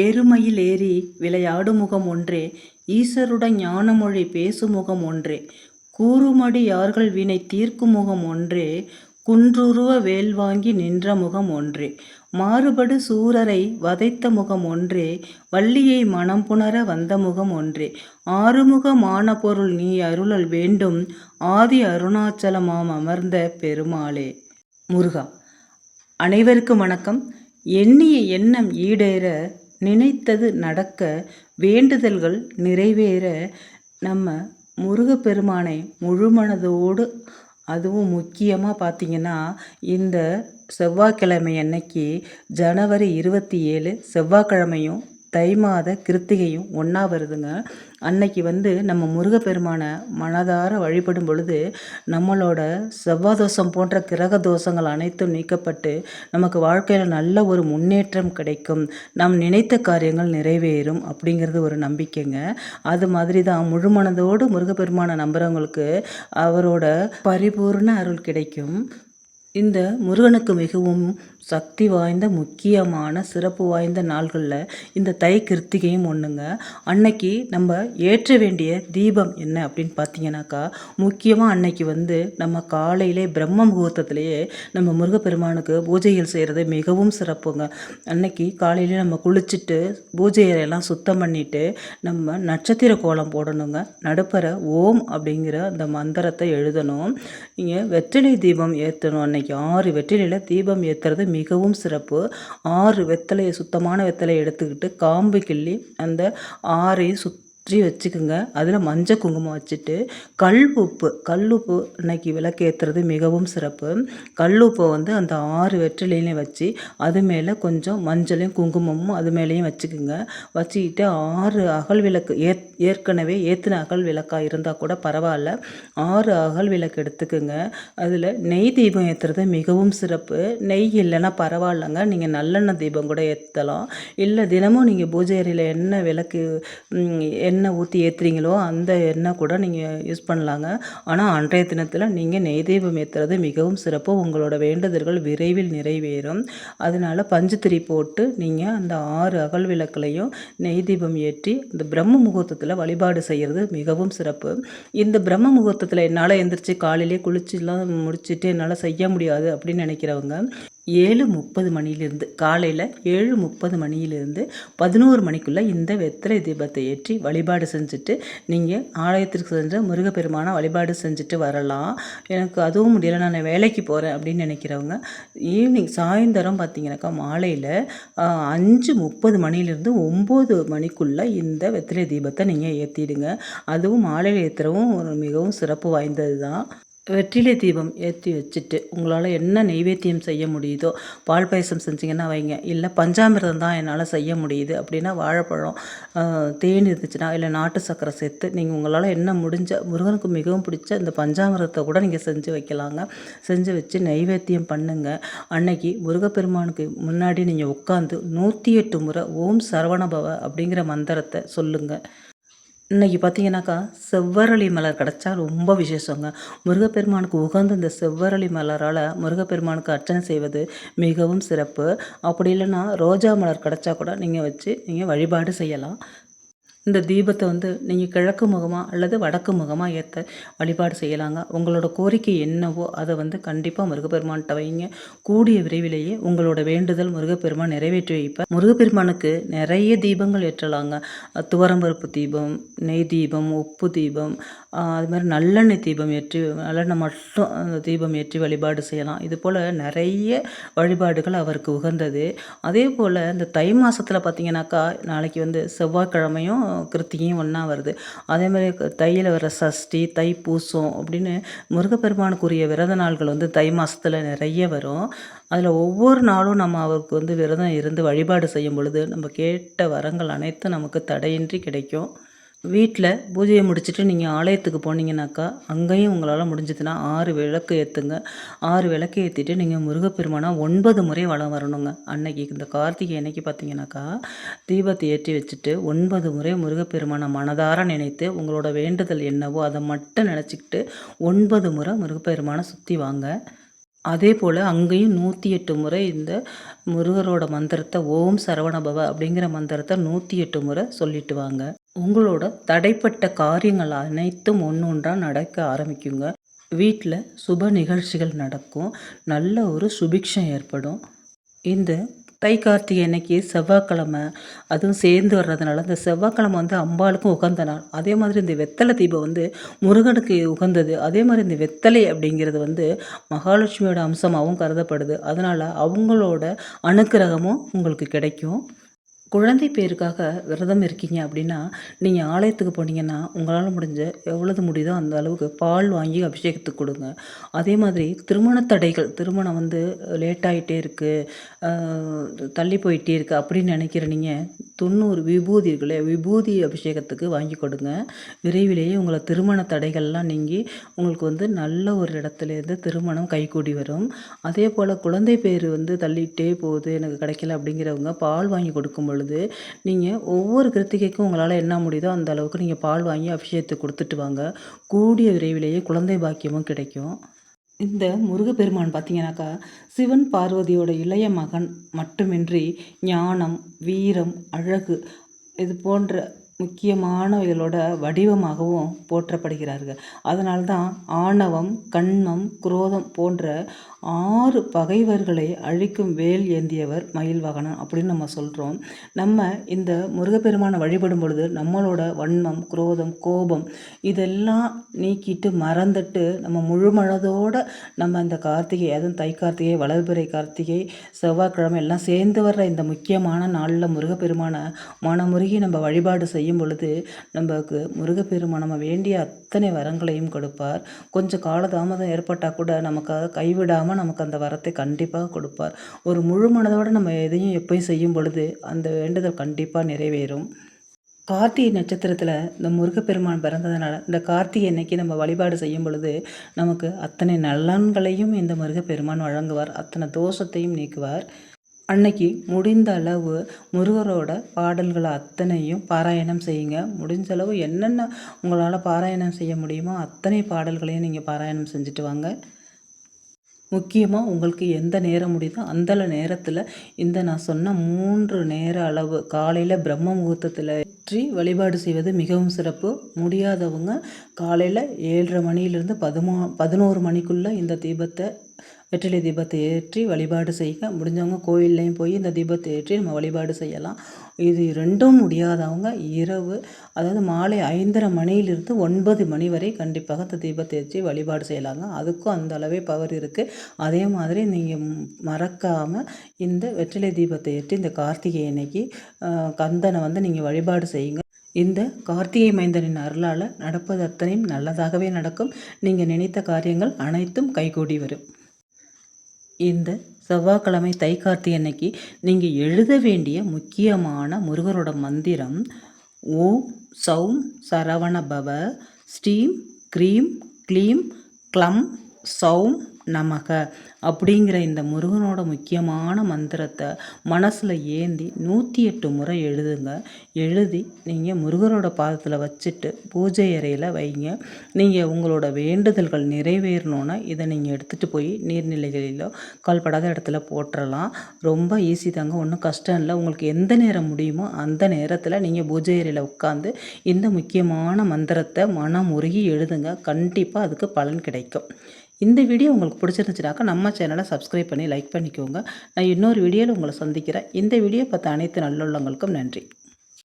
ஏறுமையில் ஏறி விளையாடு முகம் ஒன்றே ஈசருடன் ஞானமொழி பேசும் முகம் ஒன்றே கூறுமடி யார்கள் வினை தீர்க்கும் முகம் ஒன்றே குன்றுருவ வேல் வாங்கி நின்ற முகம் ஒன்றே மாறுபடு சூரரை வதைத்த முகம் ஒன்றே வள்ளியை மனம் புணர வந்த முகம் ஒன்றே ஆறுமுகமான பொருள் நீ அருளல் வேண்டும் ஆதி அருணாச்சலமாம் அமர்ந்த பெருமாளே. முருகா அனைவருக்கும் வணக்கம். எண்ணிய எண்ணம் ஈடேற நினைத்தது நடக்க வேண்டுதல்கள் நிறைவேற நம்ம முருகப்பெருமானை முழுமனதோடு அதுவும் முக்கியமாக பார்த்தீங்கன்னா இந்த செவ்வாய்க்கிழமை அன்னைக்கு ஜனவரி இருபத்தி ஏழு செவ்வாய்க்கிழமையும் தை மாத கிருத்திகையும் ஒன்றா வருதுங்க. அன்னைக்கு வந்து நம்ம முருகப்பெருமானை மனதார வழிபடும் பொழுது நம்மளோட செவ்வாதோஷம் போன்ற கிரக தோஷங்கள் அனைத்தும் நீக்கப்பட்டு நமக்கு வாழ்க்கையில் நல்ல ஒரு முன்னேற்றம் கிடைக்கும். நாம் நினைத்த காரியங்கள் நிறைவேறும் அப்படிங்கிறது ஒரு நம்பிக்கைங்க. அது மாதிரி தான் முழுமனதோடு முருகப்பெருமானை நம்புகிறவங்களுக்கு அவரோட பரிபூர்ண அருள் கிடைக்கும். இந்த முருகனுக்கு மிகவும் சக்தி வாய்ந்த முக்கியமான சிறப்பு வாய்ந்த நாள்களில் இந்த தை கிருத்திகையும் ஒன்றுங்க அன்னைக்கு நம்ம ஏற்ற வேண்டிய தீபம் என்ன அப்படின்னு பார்த்தீங்கன்னாக்கா முக்கியமாக அன்னைக்கு வந்து நம்ம காலையிலே பிரம்ம முகூர்த்தத்திலேயே நம்ம முருகப்பெருமானுக்கு பூஜைகள் செய்கிறது மிகவும் சிறப்புங்க. அன்னைக்கு காலையிலே நம்ம குளிச்சுட்டு பூஜையெல்லாம் சுத்தம் பண்ணிவிட்டு நம்ம நட்சத்திர கோலம் போடணுங்க. நடுப்பற ஓம் அப்படிங்கிற அந்த மந்திரத்தை எழுதணும். இங்கே வெற்றிலை தீபம் ஏற்றணும் அன்னைக்கு. ஆறு வெற்றிலையில் தீபம் ஏற்றுறது மிகவும் சிறப்பு. ஆறு வெத்தலையை சுத்தமான வெத்தலையை எடுத்துக்கிட்டு காம்பு கிள்ளி அந்த ஆறையும் சுத் சுற்றி வச்சுக்கோங்க. அதில் மஞ்சள் குங்குமம் வச்சுட்டு கல் உப்பு கல் உப்பு இன்னைக்கு விளக்கேற்றுறது மிகவும் சிறப்பு. கல் உப்பை வந்து அந்த ஆறு வெற்றிலையும் வச்சு அது மேலே கொஞ்சம் மஞ்சளையும் குங்குமமும் அது மேலேயும் வச்சுக்கோங்க. வச்சுக்கிட்டு ஆறு அகல் விளக்கு ஏ ஏற்கனவே ஏற்றின அகல் விளக்காக இருந்தால் கூட பரவாயில்ல. ஆறு அகல் விளக்கு எடுத்துக்கோங்க. அதில் நெய் தீபம் ஏற்றுறது மிகவும் சிறப்பு. நெய் இல்லைன்னா பரவாயில்லைங்க. நீங்கள் நல்லெண்ணெய் தீபம் கூட ஏற்றலாம் இல்லை தினமும் நீங்கள் பூஜை அறையில் என்ன விளக்கு எண்ணெய் ஊற்றி ஏற்றுறீங்களோ அந்த எண்ணெய் கூட நீங்கள் யூஸ் பண்ணலாங்க. ஆனால் அன்றைய தினத்தில் நீங்கள் நெய் தீபம் ஏற்றுறது மிகவும் சிறப்பு. உங்களோட வேண்டுதல்கள் விரைவில் நிறைவேறும். அதனால் பஞ்சுத்திரி போட்டு நீங்கள் அந்த ஆறு அகல் விளக்குலையும் நெய் தீபம் ஏற்றி இந்த பிரம்ம முகூர்த்தத்தில் வழிபாடு செய்கிறது மிகவும் சிறப்பு. இந்த பிரம்ம முகூர்த்தத்தில் என்னால் எந்திரிச்சு காலையிலே குளிச்சுலாம் முடிச்சுட்டு என்னால் செய்ய முடியாது அப்படின்னு நினைக்கிறவங்க ஏழு முப்பது மணியிலிருந்து காலையில் ஏழு முப்பது மணியிலிருந்து பதினோரு மணிக்குள்ளே இந்த வெத்தலை தீபத்தை ஏற்றி வழிபாடு செஞ்சுட்டு நீங்கள் ஆலயத்திற்கு சென்று முருகப்பெருமான வழிபாடு செஞ்சுட்டு வரலாம். எனக்கு அதுவும் முடியலை. நான் வேலைக்கு போகிறேன் அப்படின்னு நினைக்கிறவங்க ஈவினிங் சாயந்தரம் பார்த்தீங்கன்னாக்கா மாலையில் அஞ்சு முப்பது மணிலேருந்து ஒம்பது மணிக்குள்ளே இந்த வெத்திலை தீபத்தை நீங்கள் ஏற்றிடுங்க அதுவும் மாலையில் ஏற்றுறவும் மிகவும் சிறப்பு வாய்ந்தது தான் வெற்றிலை தீபம் ஏற்றி வச்சுட்டு உங்களால் என்ன நெய்வேத்தியம் செய்ய முடியுதோ பால் பாயசம் செஞ்சிங்கன்னா வைங்க. இல்லை பஞ்சாமிரதம் தான் என்னால் செய்ய முடியுது அப்படின்னா வாழைப்பழம் தேன் இருந்துச்சுன்னா இல்லை நாட்டு சக்கரை சேர்த்து நீங்கள் உங்களால் என்ன முடிஞ்ச முருகனுக்கு மிகவும் பிடிச்ச இந்த பஞ்சாமிரதத்தை கூட நீங்கள் செஞ்சு வைக்கலாங்க. செஞ்சு வச்சு நெய்வேத்தியம் பண்ணுங்கள் அன்னைக்கு முருகப்பெருமானுக்கு முன்னாடி நீங்கள் உட்காந்து நூற்றி எட்டு முறை ஓம் சரவணபவ அப்படிங்கிற மந்திரத்தை சொல்லுங்கள் இன்றைக்கி பார்த்தீங்கன்னாக்கா செவ்வரளி மலர் கிடச்சா ரொம்ப விசேஷங்க. முருகப்பெருமானுக்கு உகந்த இந்த செவ்வரளி மலரால் முருகப்பெருமானுக்கு அர்ச்சனை செய்வது மிகவும் சிறப்பு. அப்படி இல்லைன்னா ரோஜா மலர் கிடச்சா கூட நீங்கள் வச்சு நீங்கள் வழிபாடு செய்யலாம். இந்த தீபத்தை வந்து நீங்கள் கிழக்கு முகமாக அல்லது வடக்கு முகமாக ஏற்ற வழிபாடு செய்யலாங்க. உங்களோட கோரிக்கை என்னவோ அதை வந்து கண்டிப்பாக முருகப்பெருமான்கிட்ட வைங்க. கூடிய விரைவிலேயே உங்களோட வேண்டுதல் முருகப்பெருமான் நிறைவேற்றி வைப்பேன் முருகப்பெருமானுக்கு நிறைய தீபங்கள் ஏற்றலாங்க. துவரம்பருப்பு தீபம் நெய் தீபம் உப்பு தீபம் அது மாதிரி நல்லெண்ணெய் தீபம் ஏற்றி நல்லெண்ணெய் மட்டும் அந்த தீபம் ஏற்றி வழிபாடு செய்யலாம். இது போல் நிறைய வழிபாடுகள் அவருக்கு உகந்தது. அதே போல் இந்த தை மாதத்தில் பார்த்திங்கனாக்கா நாளைக்கு வந்து செவ்வாய்க்கிழமையும் கிருத்திகையும் ஒன்றா வருது. அதே மாதிரி தையில் வர சஷ்டி தைப்பூசம் அப்படின்னு முருகப்பெருமானுக்குரிய விரத நாள்கள் வந்து தை மாதத்தில் நிறைய வரும். அதில் ஒவ்வொரு நாளும் நம்ம அவருக்கு வந்து விரதம் இருந்து வழிபாடு செய்யும் பொழுது நம்ம கேட்ட வரங்கள் அனைத்தும் நமக்கு தடையின்றி கிடைக்கும். வீட்டில் பூஜையை முடிச்சுட்டு நீங்கள் ஆலயத்துக்கு போனீங்கன்னாக்கா அங்கேயும் உங்களால் முடிஞ்சதுன்னா ஆறு விளக்கு ஏற்றுங்க ஆறு விளக்கு ஏற்றிட்டு நீங்கள் முருகப்பெருமானா ஒன்பது முறை வளம் வரணுங்க. அன்னைக்கு இந்த கார்த்திகை அன்னைக்கு பார்த்தீங்கன்னாக்கா தீபத்தை ஏற்றி வச்சுட்டு ஒன்பது முறை முருகப்பெருமானை மனதார நினைத்து உங்களோட வேண்டுதல் என்னவோ அதை மட்டும் நினச்சிக்கிட்டு ஒன்பது முறை முருகப்பெருமானை சுற்றி வாங்க. அதே போல் அங்கேயும் நூற்றி எட்டு முறை இந்த முருகரோட மந்திரத்தை ஓம் சரவணபவ அப்படிங்கிற மந்திரத்தை நூற்றி எட்டு முறை சொல்லிட்டு வாங்க. உங்களோட தடைப்பட்ட காரியங்கள் அனைத்தும் ஒன்று ஒன்றாக நடக்க ஆரம்பிக்குங்க. வீட்டில் சுப நிகழ்ச்சிகள் நடக்கும். நல்ல ஒரு சுபிக்ஷம் ஏற்படும். இந்த தை கார்த்திகை அன்னைக்கு செவ்வாய்க்கிழமை அதுவும் சேர்ந்து வர்றதுனால இந்த செவ்வாய்க்கிழமை வந்து அம்பாளுக்கும் உகந்த நாள். அதே மாதிரி இந்த வெத்தலை தீபம் வந்து முருகனுக்கு உகந்தது. அதே மாதிரி இந்த வெத்தலை அப்படிங்கிறது வந்து மகாலட்சுமியோட அம்சமாகவும் கருதப்படுது. அதனால் அவங்களோட அனுக்கிரகமும் உங்களுக்கு கிடைக்கும். குழந்தை பேருக்காக விரதம் இருக்கீங்க அப்படின்னா நீங்கள் ஆலயத்துக்கு போனீங்கன்னா உங்களால் முடிஞ்ச எவ்வளவு முடியுதோ அந்த அளவுக்கு பால் வாங்கி அபிஷேகத்துக்கு கொடுங்க. அதே மாதிரி திருமண தடைகள் திருமணம் வந்து லேட் ஆகிட்டே இருக்குது தள்ளி போயிட்டே இருக்குது அப்படின்னு நினைக்கிற நீங்கள் தொண்ணூறு விபூதி இருக்குல்ல விபூதி அபிஷேகத்துக்கு வாங்கி கொடுங்க. விரைவிலேயே உங்களை திருமண தடைகள்லாம் நீங்கி உங்களுக்கு வந்து நல்ல ஒரு இடத்துலேருந்து திருமணம் கைகூடி வரும். அதே போல் குழந்தை பேர் வந்து தள்ளிகிட்டே போகுது எனக்கு கிடைக்கல அப்படிங்கிறவங்க பால் வாங்கி கொடுக்கும் பொழுது நீங்கள் ஒவ்வொரு கிருத்திகைக்கும் உங்களால் என்ன முடியுதோ அந்த அளவுக்கு நீங்கள் பால் வாங்கி அபிஷேகத்தை கொடுத்துட்டு வாங்க. கூடிய விரைவிலேயே குழந்தை பாக்கியமும் கிடைக்கும். இந்த முருகப்பெருமான் பார்த்தீங்கன்னாக்கா சிவன் பார்வதியோட இளைய மகன் மட்டுமின்றி ஞானம் வீரம் அழகு இது போன்ற முக்கியமானவைகளோட வடிவமாகவும் போற்றப்படுகிறார்கள். அதனால்தான் ஆணவம் கண்மம் குரோதம் போன்ற ஆறு பகைவர்களை அழிக்கும் வேல் ஏந்தியவர் மயில் வாகனம் அப்படின்னு நம்ம சொல்கிறோம் நம்ம இந்த முருகப்பெருமானை வழிபடும் பொழுது நம்மளோட வன்மம் குரோதம் கோபம் இதெல்லாம் நீக்கிட்டு மறந்துட்டு நம்ம முழுமனதோடு நம்ம இந்த கார்த்திகை அதுவும் தை கார்த்திகை வளர்பிறை கார்த்திகை செவ்வாய்க்கிழமை எல்லாம் சேர்ந்து வர்ற இந்த முக்கியமான நாளில் முருகப்பெருமானை மனமுருகி நம்ம வழிபாடு செய்யும் பொழுது நமக்கு முருகப்பெருமான் நம்ம வேண்டிய அத்தனை வரங்களையும் கொடுப்பார். கொஞ்சம் காலதாமதம் ஏற்பட்டால் கூட நமக்கு கைவிடாமல் நமக்கு அந்த வரத்தை கண்டிப்பாக கொடுப்பார். ஒரு முழு மனதோடு நம்ம எதையும் எப்பயும் செய்யும் பொழுது அந்த வேண்டுதல் கண்டிப்பாக நிறைவேறும். கார்த்திகை நட்சத்திரத்தில் இந்த முருகப்பெருமான் பிறந்ததுனால இந்த கார்த்திகை அன்னைக்கு நம்ம வழிபாடு செய்யும் பொழுது நமக்கு அத்தனை நலன்களையும் இந்த முருகப்பெருமான் வழங்குவார். அத்தனை தோஷத்தையும் நீக்குவார். அன்னைக்கு முடிந்த அளவு முருகரோட பாடல்களை அத்தனையும் பாராயணம் செய்யுங்க. முடிஞ்ச அளவு என்னென்ன உங்களால் பாராயணம் செய்ய முடியுமோ அத்தனை பாடல்களையும் நீங்கள் பாராயணம் செஞ்சுட்டு வாங்க. முக்கியமாக உங்களுக்கு எந்த நேரம் முடியுதோ அந்த நேரத்தில் இந்த நான் சொன்ன மூன்று நேர அளவு காலையில் பிரம்ம முகூர்த்தத்தில் ஏற்றி வழிபாடு செய்வது மிகவும் சிறப்பு. முடியாதவங்க காலையில் ஏழரை மணியிலேருந்து பதிமூ பதினோரு மணிக்குள்ளே இந்த தீபத்தை வெற்றிலை தீபத்தை ஏற்றி வழிபாடு செய்ய முடிஞ்சவங்க கோயில்லையும் போய் இந்த தீபத்தை ஏற்றி நம்ம வழிபாடு செய்யலாம். இது ரெண்டும் முடியாதவங்க இரவு அதாவது மாலை ஐந்தரை மணியிலிருந்து ஒன்பது மணி வரை கண்டிப்பாக இந்த தீபத்தை ஏற்றி வழிபாடு செய்யலாங்க. அதுக்கும் அந்த அளவே பவர் இருக்குது அதே மாதிரி நீங்கள் மறக்காமல் இந்த வெற்றிலை தீபத்தை ஏற்றி இந்த கார்த்திகை அன்னைக்கு கந்தனை வந்து நீங்கள் வழிபாடு செய்யுங்க. இந்த கார்த்திகை மைந்தனின் அருளால் நடப்பது அத்தனையும் நல்லதாகவே நடக்கும். நீங்கள் நினைத்த காரியங்கள் அனைத்தும் கைகூடி வரும். இந்த செவ்வாய்க்கிழமை தை அன்னைக்கு நீங்கள் எழுத வேண்டிய முக்கியமான முருகரோட மந்திரம் ஓம் சௌம் சரவண பவ ஸ்டீம் க்ரீம் க்ளீம் க்ளம் சௌம் நமக அப்படிங்கிற இந்த முருகனோட முக்கியமான மந்திரத்தை மனசில் ஏந்தி நூற்றி எட்டு முறை எழுதுங்க. எழுதி நீங்கள் முருகரோட பாதத்தில் வச்சுட்டு பூஜை அறையில் வைங்க. நீங்கள் உங்களோட வேண்டுதல்கள் நிறைவேறணுன்னா இதை நீங்கள் எடுத்துகிட்டு போய் நீர்நிலைகளிலோ கால்படாத இடத்துல போட்டுடலாம் ரொம்ப ஈஸி தாங்க. ஒன்றும் கஷ்டம் இல்லை. உங்களுக்கு எந்த நேரம் முடியுமோ அந்த நேரத்தில் நீங்கள் பூஜை அறையில் உட்காந்து இந்த முக்கியமான மந்திரத்தை மனம் உருகி எழுதுங்க. கண்டிப்பாக அதுக்கு பலன் கிடைக்கும். இந்த வீடியோ உங்களுக்கு பிடிச்சிருந்துச்சுனாக்கா நம்ம சேனலை சப்ஸ்கிரைப் பண்ணி லைக் பண்ணிக்கோங்க. நான் இன்னொரு வீடியோவில் உங்களை சந்திக்கிறேன். இந்த வீடியோ பார்த்த அனைத்து நல்லுள்ளங்களுக்கும் நன்றி.